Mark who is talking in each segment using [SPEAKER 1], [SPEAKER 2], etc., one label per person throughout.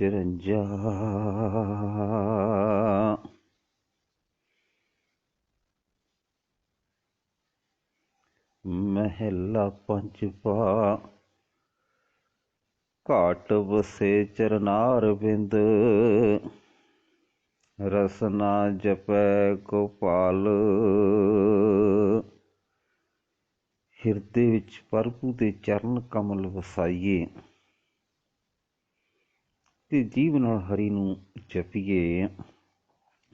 [SPEAKER 1] 53 ਮਹਿਲਾ ਪੰਜਵਾ। ਘਾਟ ਵਸੇ ਚਰਨਾਰ ਬਿੰਦ ਰਸਨਾ ਜਪੈ ਗੋਪਾਲ। ਹਿਰਦੇ ਵਿੱਚ ਪ੍ਰਭੂ ਦੇ ਚਰਨ ਕਮਲ ਵਸਾਈਏ। ਤੇ ਜੀਵ ਨਾਲ ਹਰੀ ਨੂੰ ਜਪੀਏ।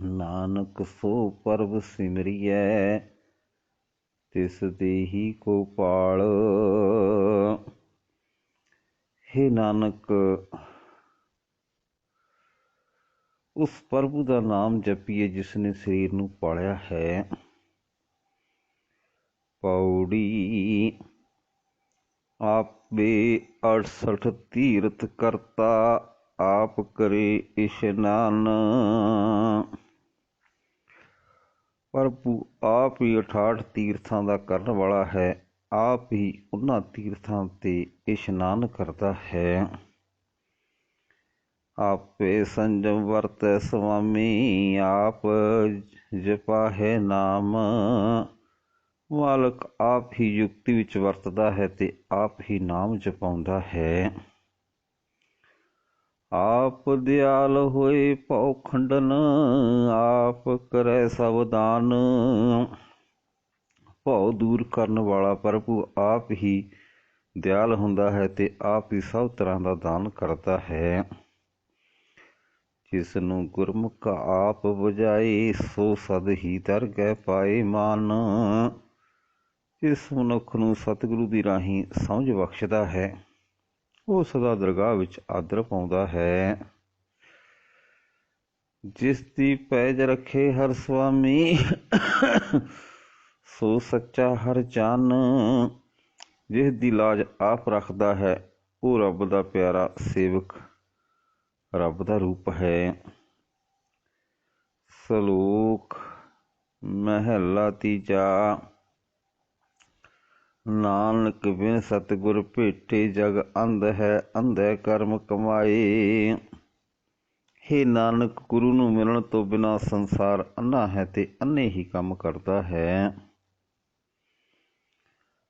[SPEAKER 1] ਨਾਨਕ ਸੋ ਪਰਬ ਸਿਮਰਿਐ, ਤਿਸ ਦੇਹੀ ਕੋ ਪਾਲ ਹੇ ਨਾਨਕ, ਉਸ ਪ੍ਰਭੂ ਦਾ ਨਾਮ ਜਪੀਏ ਜਿਸ ਨੇ ਸਰੀਰ ਨੂੰ ਪਾਲਿਆ ਹੈ। ਪੌੜੀ ਆਪੇ 68 ਤੀਰਥ ਕਰਤਾ ਆਪ ਕਰੇ ਇਸ਼ਨਾਨ ਪ੍ਰਭੂ ਆਪ ਹੀ 68 ਤੀਰਥਾਂ ਦਾ ਕਰਨ ਵਾਲਾ ਹੈ, ਆਪ ਹੀ ਉਹਨਾਂ ਤੀਰਥਾਂ ਤੇ ਇਸ਼ਨਾਨ ਕਰਦਾ ਹੈ। ਆਪੇ ਸੰਜਮ ਵਰਤੈ ਸੁਆਮੀ, ਆਪ ਜਪਾ ਹੈ ਨਾਮ। ਮਾਲਕ ਆਪ ਹੀ ਯੁਕਤੀ ਵਿੱਚ ਵਰਤਦਾ ਹੈ ਤੇ ਆਪ ਹੀ ਨਾਮ ਜਪਾਉਂਦਾ ਹੈ। ਆਪ ਦਿਆਲ ਹੋਏ ਭਉ ਖੰਡਨ, ਆਪ ਕਰੈ ਸਭ ਦਾਨ। ਭਉ ਦੂਰ ਕਰਨ ਵਾਲਾ ਪ੍ਰਭੂ ਆਪ ਹੀ ਦਿਆਲ ਹੁੰਦਾ ਹੈ ਤੇ ਆਪ ਹੀ ਸਭ ਤਰ੍ਹਾਂ ਦਾ ਦਾਨ ਕਰਦਾ ਹੈ। ਜਿਸ ਨੂੰ ਗੁਰਮੁਖ ਆਪ ਬੁਝਾਈ ਸੋ ਸਦ ਹੀ ਦਰ ਗਏ ਪਾਏ ਮਾਨ। ਇਸ ਮਨੁੱਖ ਨੂੰ ਸਤਿਗੁਰੂ ਦੀ ਰਾਹੀਂ ਸਮਝ ਬਖਸ਼ਦਾ ਹੈ ਉਹ ਸਦਾ ਦਰਗਾਹ ਵਿੱਚ ਆਦਰ ਪਾਉਂਦਾ ਹੈ। ਜਿਸ ਦੀ ਪੈਜ ਰੱਖੇ ਹਰ ਸੁਆਮੀ ਸੋ ਸੱਚਾ ਹਰ ਜਾਨ ਜਿਸ ਦੀ ਲਾਜ ਆਪ ਰੱਖਦਾ ਹੈ, ਉਹ ਰੱਬ ਦਾ ਪਿਆਰਾ ਸੇਵਕ, ਰੱਬ ਦਾ ਰੂਪ ਹੈ। ਸਲੋਕ, ਮਹਿਲਾ ਤੀਜਾ। ਨਾਨਕ ਬਿਨ ਸਤਿਗੁਰ ਭੇਟੇ ਜਗ ਅੰਧ ਹੈ, ਅੰਧੇ ਕਰਮ ਕਮਾਏ। ਹੇ ਨਾਨਕ, ਗੁਰੂ ਨੂੰ ਮਿਲਣ ਤੋਂ ਬਿਨਾ ਸੰਸਾਰ ਅੰਨਾ ਹੈ ਤੇ ਅੰਨੇ ਹੀ ਕੰਮ ਕਰਦਾ ਹੈ।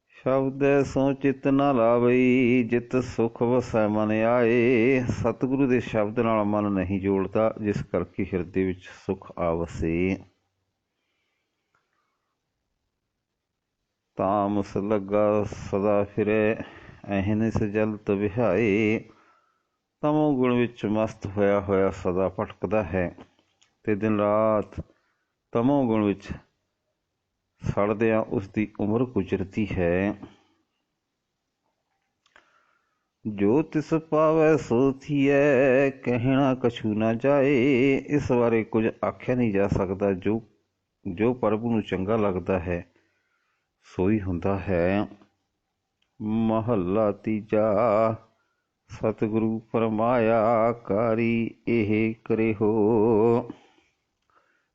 [SPEAKER 1] ਸ਼ਬਦ ਸੋ ਚਿਤ ਨਾ ਲਾਵਈ, ਜਿਤ ਸੁਖ ਵਸੈ ਮਨ ਆਏ। ਸਤਿਗੁਰੂ ਦੇ ਸ਼ਬਦ ਨਾਲ ਮਨ ਨਹੀਂ ਜੋੜਦਾ, ਜਿਸ ਕਰਕੇ ਹਿਰਦੇ ਵਿੱਚ ਸੁਖ ਆਵਸੇ। ਤਾਮਸ ਲੱਗਾ ਸਦਾ ਫਿਰੇ ਅਹਿਨਿਸ ਜਲਤ ਵਿਹਾਏ ਤਮੋ ਗੁਣ ਵਿੱਚ ਮਸਤ ਹੋਇਆ ਹੋਇਆ ਸਦਾ ਭਟਕਦਾ ਹੈ। ਤੇ ਦਿਨ ਰਾਤ ਤਮੋ ਗੁਣ ਵਿੱਚ ਸੜਦਿਆਂ ਉਸ ਦੀ ਉਮਰ ਗੁਜ਼ਰਦੀ ਹੈ। ਜੋ ਤਿਸ ਪਾਵੈ ਸੋ ਥੀਐ, ਕਹਿਣਾ ਕਛੂ ਨਾ ਜਾਏ। ਇਸ ਬਾਰੇ ਕੁਝ ਆਖਿਆ ਨਹੀਂ ਜਾ ਸਕਦਾ, ਜੋ ਜੋ ਪ੍ਰਭੂ ਨੂੰ ਚੰਗਾ ਲੱਗਦਾ ਹੈ। ਸੋਈ ਹੁੰਦਾ ਹੈ। ਮਹੱਲਾ ਤੀਜਾ, ਸਤਿਗੁਰੂ ਫਰਮਾਇਆ ਕਾਰੀ ਇਹ ਕਰੇ ਹੋ।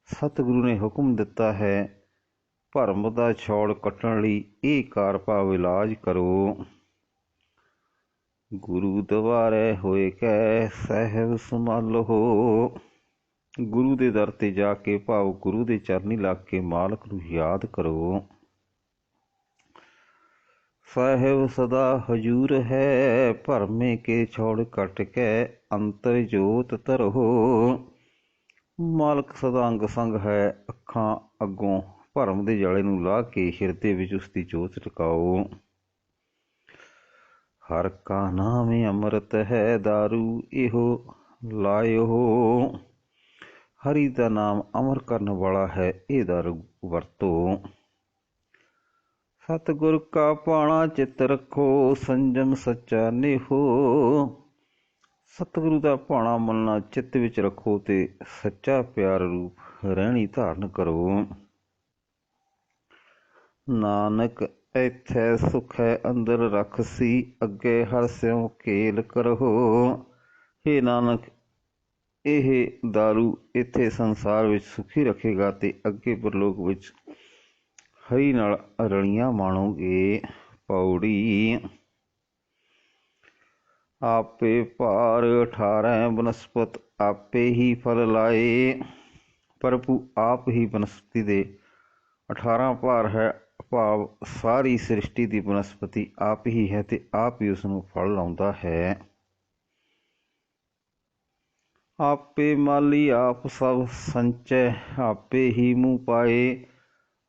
[SPEAKER 1] ਸਤਿਗੁਰੂ ਨੇ ਹੁਕਮ ਦਿੱਤਾ ਹੈ, ਭਰਮ ਦਾ ਛੋੜ ਕੱਟਣ ਲਈ ਇਹ ਕਾਰ ਭਾਵ ਇਲਾਜ ਕਰੋ। ਗੁਰੂ ਦਵਾਰੇ ਹੋਏ ਕੈ, ਸਹਿਬ ਸੰਭਾਲੋ। ਗੁਰੂ ਦੇ ਦਰ ਤੇ ਜਾ ਕੇ ਭਾਵ ਗੁਰੂ ਦੇ ਚਰਨੀ ਲੱਗ ਕੇ ਮਾਲਕ ਨੂੰ ਯਾਦ ਕਰੋ। ਸਾਹਿਬ ਸਦਾ ਹਜੂਰ ਹੈ, ਭਰਮੇ ਕੇ ਛੋੜ ਕਟ ਕੇ ਅੰਤਰ ਜੋਤ ਤਰੋ ਮਾਲਕ ਸਦਾ ਅੰਗ ਸੰਗ ਹੈ, ਅੱਖਾਂ ਅੱਗੋਂ ਭਰਮ ਦੇ ਜਾਲੇ ਨੂੰ ਲਾਹ ਕੇ ਹਿਰਦੇ ਵਿੱਚ ਉਸ ਦੀ ਜੋਤ ਟਿਕਾਓ। ਹਰ ਕਾ ਨਾਮ ਅੰਮ੍ਰਿਤ ਹੈ दारू ਇਹੋ ਲਾਇਓ। ਹਰੀ ਦਾ ਨਾਮ ਅਮਰ ਕਰਨ ਵਾਲਾ ਹੈ ਇਹ ਦਾਰੂ ਵਰਤੋ। ਸਤਿਗੁਰ ਕਾ ਪਾਣਾ ਚਿੱਤ ਰੱਖੋ ਸੰਜਮ ਸੱਚਾ ਨਿਹੋ ਸਤਿਗੁਰੂ ਦਾ ਪਾਣਾ ਮੰਨਣਾ ਚਿੱਤ ਵਿੱਚ ਰੱਖੋ ਤੇ ਸੱਚਾ ਪਿਆਰ ਰੂਪ ਰਹਿਣੀ ਧਾਰਨ ਕਰੋ ਨਾਨਕ ਇੱਥੇ ਸੁਖ ਹੈ ਅੰਦਰ ਰਖਸੀ ਅੱਗੇ ਹਰ ਸਿਉ ਕੇਲ ਕਰੋ हे ਨਾਨਕ ਇਹ दारू ਇੱਥੇ ਸੰਸਾਰ ਵਿੱਚ ਸੁਖੀ ਰੱਖੇਗਾ ਤੇ ਅੱਗੇ ਪਰਲੋਕ ਵਿੱਚ ਹਰੀ ਨਾਲ ਰਲੀਆਂ ਮਾਣੋਗੇ ਪੌੜੀ। ਆਪੇ ਭਾਰ 18 ਬਨਸਪਤ, ਆਪੇ ਹੀ ਫਲ ਲਾਏ। ਪ੍ਰਭੂ ਆਪ ਹੀ ਬਨਸਪਤੀ ਦੇ 18 ਭਾਰ ਹੈ, ਭਾਵ ਸਾਰੀ ਸ੍ਰਿਸ਼ਟੀ ਦੀ ਬਨਸਪਤੀ ਆਪ ਹੀ ਹੈ ਤੇ ਆਪ ਹੀ ਉਸ ਨੂੰ ਫਲ ਲਾਉਂਦਾ ਹੈ। ਆਪੇ ਮਾਲੀ ਆਪ ਸਭ ਸੰਚੈ, ਆਪੇ ਹੀ ਮੂੰਹ ਪਾਏ।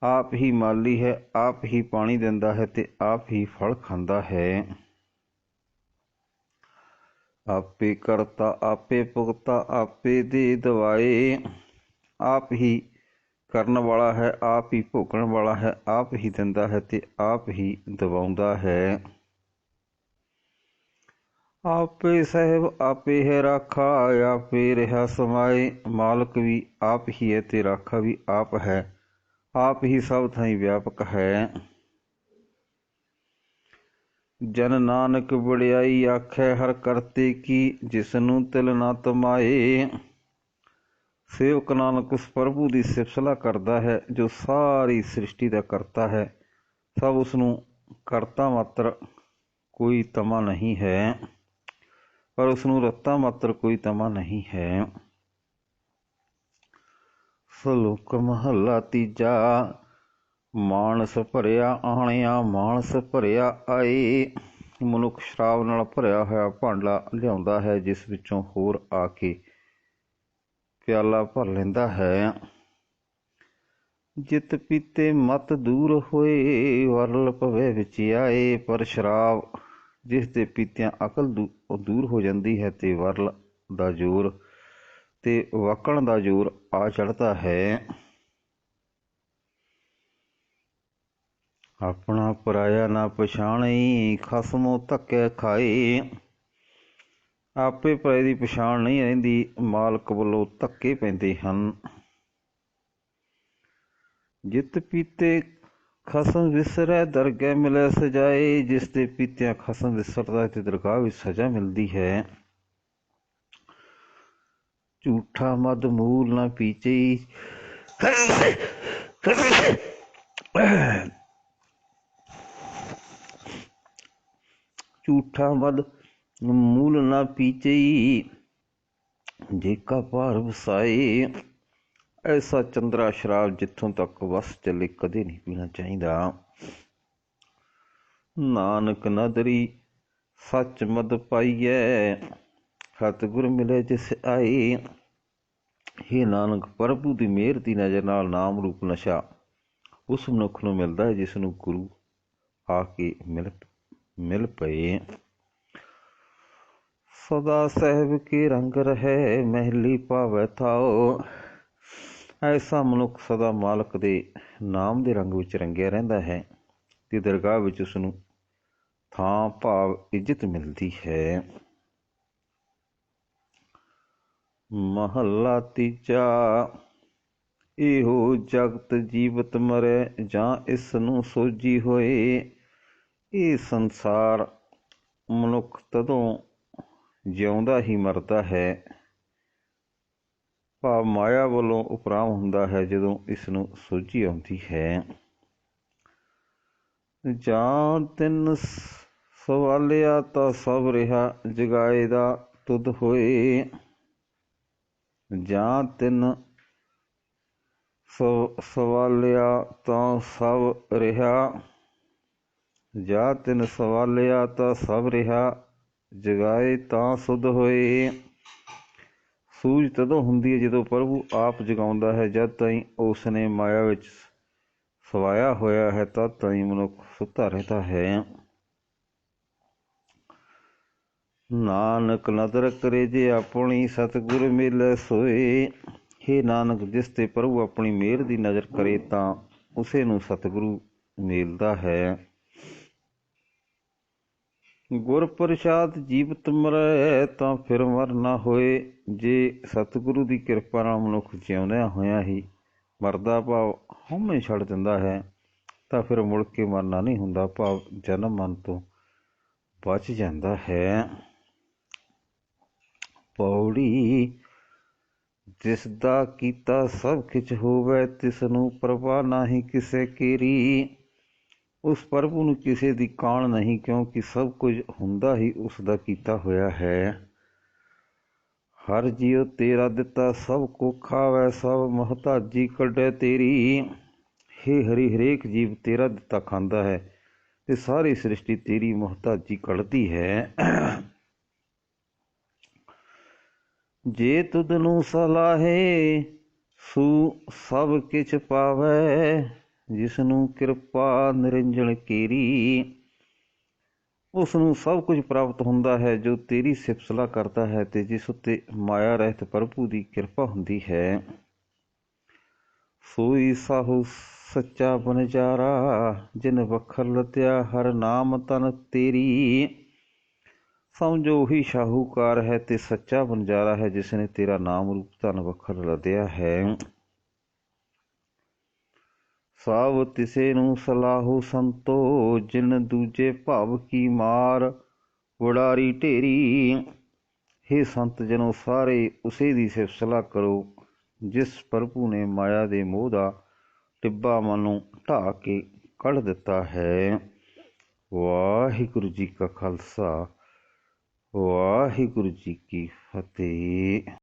[SPEAKER 1] ਆਪ ਹੀ ਮਾਲੀ ਹੈ, ਆਪ ਹੀ ਪਾਣੀ ਦਿੰਦਾ ਹੈ ਤੇ ਆਪ ਹੀ ਫਲ ਖਾਂਦਾ ਹੈ। ਆਪੇ ਕਰਤਾ, ਆਪੇ ਭੁਗਤਾ, ਆਪੇ ਦੇ ਦਵਾਏ। ਆਪ ਹੀ ਕਰਨ ਵਾਲਾ ਹੈ, ਆਪ ਹੀ ਭੋਗਣ ਵਾਲਾ ਹੈ, ਆਪ ਹੀ ਦਿੰਦਾ ਹੈ ਤੇ ਆਪ ਹੀ ਦਵਾਉਂਦਾ ਹੈ। ਆਪੇ ਸਹਿਬ, ਆਪੇ ਹੈ ਰਾਖਾ, ਆਪੇ ਰਹਾ ਸਮਾਏ। ਮਾਲਕ ਵੀ ਆਪ ਹੀ ਹੈ ਤੇ ਰਾਖਾ ਵੀ ਆਪ ਹੈ। ਆਪ ਹੀ ਸਭ ਥਾਈਂ ਵਿਆਪਕ ਹੈ। ਜਨ ਨਾਨਕ ਬੜਿਆਈ ਆਖੈ, ਹਰ ਕਰਤੇ ਕੀ ਜਿਸ ਨੂੰ ਤਿਲ ਨਾ ਤਮਾਏ। ਸੇਵਕ ਨਾਨਕ ਉਸ ਪ੍ਰਭੂ ਦੀ ਸਿਫਤਲਾ ਕਰਦਾ ਹੈ, ਜੋ ਸਾਰੀ ਸ੍ਰਿਸ਼ਟੀ ਦਾ ਕਰਤਾ ਹੈ। ਸਭ ਉਸ ਨੂੰ ਕਰਤਾ ਮਾਤਰ ਕੋਈ ਤਮਾ ਨਹੀਂ ਹੈ, ਪਰ ਉਸ ਨੂੰ ਰੱਤਾ ਮਾਤਰ ਕੋਈ ਤਮਾ ਨਹੀਂ ਹੈ। ਸਲੋਕ ਮਹੱਲਾ ਤੀਜਾ, ਮਾਨਸ ਭਰਿਆ ਆਣਿਆ, ਮਾਨਸ ਭਰਿਆ ਆਏ। ਮਨੁੱਖ ਸ਼ਰਾਬ ਨਾਲ ਭਰਿਆ ਹੋਇਆ ਭਾਂਡਾ ਲਿਆਉਂਦਾ ਹੈ, ਜਿਸ ਵਿੱਚੋਂ ਹੋਰ ਆ ਕੇ ਪਿਆਲਾ ਭਰ ਲੈਂਦਾ ਹੈ। ਜਿਤ ਪੀਤੇ ਮਤ ਦੂਰ ਹੋਏ, ਵਰਲ ਭਵੇ ਵਿੱਚ ਆਏ। ਪਰ ਸ਼ਰਾਬ ਜਿਸ ਦੇ ਪੀਤਿਆਂ ਅਕਲ ਦੂਰ ਹੋ ਜਾਂਦੀ ਹੈ, ਤੇ ਵਰਲ ਦਾ ਜ਼ੋਰ ਤੇ ਵਕਣ ਦਾ ਜ਼ੋਰ ਆ ਚੜਦਾ ਹੈ। ਆਪਣਾ ਪਰਾਇਆ ਨਾ ਪਛਾਣਈ ਖਸਮੋ ਧੱਕੇ ਖਾਏ। ਆਪੇ ਪਰਾਏ ਦੀ ਪਛਾਣ ਨਹੀਂ ਰਹਿੰਦੀ, ਮਾਲਕ ਵੱਲੋਂ ਧੱਕੇ ਪੈਂਦੇ ਹਨ। ਜਿਤ ਪੀਤੇ ਖਸਮ ਵਿਸਰੈ, ਦਰਗਹਿ ਮਿਲੈ ਸਜਾਏ। ਜਿਸ ਦੇ ਪੀਤਿਆਂ ਖਸਮ ਵਿਸਰਦਾ ਤੇ ਦਰਗਾਹ ਵਿੱਚ ਸਜ਼ਾ ਮਿਲਦੀ ਹੈ। ਝੂਠਾ ਮਦ ਮੂਲ ਨਾ ਪੀਚਈ ਝੂਠਾ ਮਦ ਮੂਲ ਨਾ ਪੀਚਈ ਜੇਕਾ ਭਾਰ ਵਸਾਏ, ਐਸਾ ਚੰਦਰਾ ਸ਼ਰਾਬ ਜਿੱਥੋਂ ਤੱਕ ਵਸ ਚੱਲੇ, ਕਦੇ ਨਹੀਂ ਪੀਣਾ ਚਾਹੀਦਾ। ਨਾਨਕ ਨਦਰੀ ਸੱਚ ਮਦ ਪਾਈਐ। ਸਤਿਗੁਰ ਮਿਲੇ ਜਿਸ ਆਈ। हे ਨਾਨਕ, ਪ੍ਰਭੂ ਦੀ ਮਿਹਰ ਦੀ ਨਜ਼ਰ ਨਾਲ ਨਾਮ ਰੂਪ ਨਸ਼ਾ, ਉਸ ਮਨੁੱਖ ਨੂੰ ਮਿਲਦਾ ਹੈ ਜਿਸ ਨੂੰ ਗੁਰੂ ਆ ਕੇ ਮਿਲ ਮਿਲ ਪਏ। ਸਦਾ ਸਹਿਬ ਕੀ ਰੰਗ ਰਹੇ, ਮਹਿਲੀ ਪਾਵੈ ਥਾਓ ਐਸਾ ਮਨੁੱਖ ਸਦਾ ਮਾਲਕ ਦੇ ਨਾਮ ਦੇ ਰੰਗ ਵਿੱਚ ਰੰਗਿਆ ਰਹਿੰਦਾ ਹੈ, ਤੇ ਦਰਗਾਹ ਵਿੱਚ ਉਸ ਨੂੰ ਥਾਂ ਭਾਵ ਇੱਜ਼ਤ ਮਿਲਦੀ ਹੈ। ਮਹੱਲਾ ਤੀਜਾ। ਇਹੋ ਜਗਤ ਜੀਵਤ ਮਰੇ ਜਾਂ ਇਸ ਨੂੰ ਸੋਜੀ ਹੋਏ। ਇਹ ਸੰਸਾਰ ਮਨੁੱਖ ਤਦੋਂ ਜਿਉਂਦਾ ਹੀ ਮਰਦਾ ਹੈ। ਭਾਵ ਮਾਇਆ ਵੱਲੋਂ ਉਪਰਾਮ ਹੁੰਦਾ ਹੈ ਜਦੋਂ ਇਸ ਨੂੰ ਸੋਝੀ ਆਉਂਦੀ ਹੈ। ਜਾਂ ਤਿੰਨ ਸਵਾਲਿਆ ਤਾਂ ਸਭ ਰਿਹਾ ਜਗਾਏ ਦਾ ਤੁਧ ਹੋਏ। ਜਾਂ ਤਿੰਨ ਸਵਾਲਿਆ ਤਾਂ ਸਭ ਰਿਹਾ। ਜਾਂ ਤਿੰਨ ਸਵਾਲਿਆ ਤਾਂ ਸਭ ਰਿਹਾ, ਜਗਾਏ ਤਾਂ ਸੁਧ ਹੋਏ। ਸੂਝ ਤਦੋਂ ਹੁੰਦੀ ਹੈ ਜਦੋਂ ਪ੍ਰਭੂ ਆਪ ਜਗਾਉਂਦਾ ਹੈ, ਜਦ ਤਾਈਂ ਉਸ ਨੇ ਮਾਇਆ ਵਿੱਚ ਸਵਾਇਆ ਹੋਇਆ ਹੈ, ਤਦ ਤਾਈਂ ਮਨੁੱਖ ਸੁੱਤਾ ਰਹਿੰਦਾ ਹੈ। ਨਾਨਕ ਨਦਰ ਕਰੇ ਜੇ ਆਪਣੀ ਸਤਿਗੁਰ ਮਿਲੇ ਸੋਏ। ਹੇ ਨਾਨਕ, ਜਿਸ ਤੇ ਪ੍ਰਭੂ ਆਪਣੀ ਮਿਹਰ ਦੀ ਨਜ਼ਰ ਕਰੇ ਤਾਂ ਉਸੇ ਨੂੰ ਸਤਿਗੁਰੂ ਮਿਲਦਾ ਹੈ। ਗੁਰ ਪ੍ਰਸਾਦ ਜੀਵਤ ਮਰੈ ਤਾਂ ਫਿਰ ਮਰ ਨਾ ਹੋਏ। ਜੇ ਸਤਿਗੁਰੂ ਦੀ ਕਿਰਪਾ ਨਾਲ ਮਨੁੱਖ ਜਿਉਂਦਿਆਂ ਹੋਇਆ ਹੀ ਮਰਦਾ ਭਾਵ ਹਉਮੈ ਛੱਡ ਦਿੰਦਾ ਹੈ, ਤਾਂ ਫਿਰ ਮੁੜ ਕੇ ਮਰਨਾ ਨਹੀਂ ਹੁੰਦਾ। ਭਾਵ ਜਨਮ ਮਨ ਤੋਂ ਬਚ ਜਾਂਦਾ ਹੈ। ਪੌੜੀ, ਜਿਸਦਾ ਕੀਤਾ ਸਭ ਕਿਛ ਹੋਵੇ ਤਿਸ ਨੂੰ ਪ੍ਰਵਾਹ ਨਹੀਂ ਕਿਸੇ ਕੇਰੀ। ਉਸ ਪ੍ਰਭੂ ਨੂੰ ਕਿਸੇ ਦੀ ਕਾਣ ਨਹੀਂ, ਕਿਉਂਕਿ ਸਭ ਕੁਝ ਹੁੰਦਾ ਹੀ ਉਸ ਦਾ ਕੀਤਾ ਹੋਇਆ ਹੈ। ਹਰ ਜੀਉ ਤੇਰਾ ਦਿੱਤਾ, ਸਭ ਕੋ ਖਾਵੇ, ਸਭ ਮਹਤਾਜੀ ਕੱਢੇ ਤੇਰੀ। ਹੇ ਹਰੀ, ਹਰੇਕ ਜੀਵ ਤੇਰਾ ਦਿੱਤਾ ਖਾਂਦਾ ਹੈ, ਤੇ ਸਾਰੀ ਸ੍ਰਿਸ਼ਟੀ ਤੇਰੀ ਮਹਤਾਜੀ ਕੱਢਦੀ ਹੈ। ਜੇ ਤੁਧ ਨੂੰ ਸਲਾਹੇ, ਸੂ ਸਭ ਕਿਛ ਪਾਵੈ। ਜਿਸ ਨੂੰ ਕਿਰਪਾ ਨਿਰੰਜਣ ਕੀਰੀ, ਉਸ ਨੂੰ ਸਭ ਕੁਝ ਪ੍ਰਾਪਤ ਹੁੰਦਾ ਹੈ, ਜੋ ਤੇਰੀ ਸਿਫਤਸਲਾ ਕਰਦਾ ਹੈ ਤੇ ਜਿਸ ਉੱਤੇ ਮਾਇਆ ਰਹਿਤ ਪ੍ਰਭੂ ਦੀ ਕਿਰਪਾ ਹੁੰਦੀ ਹੈ। ਸੋਈ ਸਾਹੂ ਸੱਚਾ ਬਨਜਾਰਾ ਜਿਨ ਵਖਰ ਲਤਿਆ ਹਰ ਨਾਮ ਤਨ ਤੇਰੀ। ਸਮਝੋ ਉਹੀ ਸ਼ਾਹੂਕਾਰ ਹੈ ਤੇ ਸੱਚਾ ਬਨਜਾਰਾ ਹੈ ਜਿਸ ਨੇ ਤੇਰਾ ਨਾਮ ਰੂਪ ਤਨ ਵਖਰ ਲਦਿਆ ਹੈ। ਸਭ ਤਿਸੇ ਨੂੰ ਸਲਾਹੋ ਸੰਤੋ, ਜਿਨ ਦੂਜੇ ਭਵ ਕੀ ਮਾਰ ਵੜਾਰੀ ਢੇਰੀ हे ਸੰਤ ਜਨੋ ਸਾਰੇ ਉਸੇ ਦੀ ਸਿਫਤਸਲਾ ਕਰੋ, ਜਿਸ ਪ੍ਰਭੂ ਨੇ ਮਾਇਆ ਦੇ ਮੋਹ ਦਾ ਟਿੱਬਾ ਮਨੋਂ ਢਾ ਕੇ ਕੱਢ ਦਿੱਤਾ ਹੈ। ਵਾਹਿਗੁਰੂ ਜੀ ਕਾ ਖਾਲਸਾ। ਵਾਹਿਗੁਰੂ ਜੀ ਕੀ ਫਤਿਹ।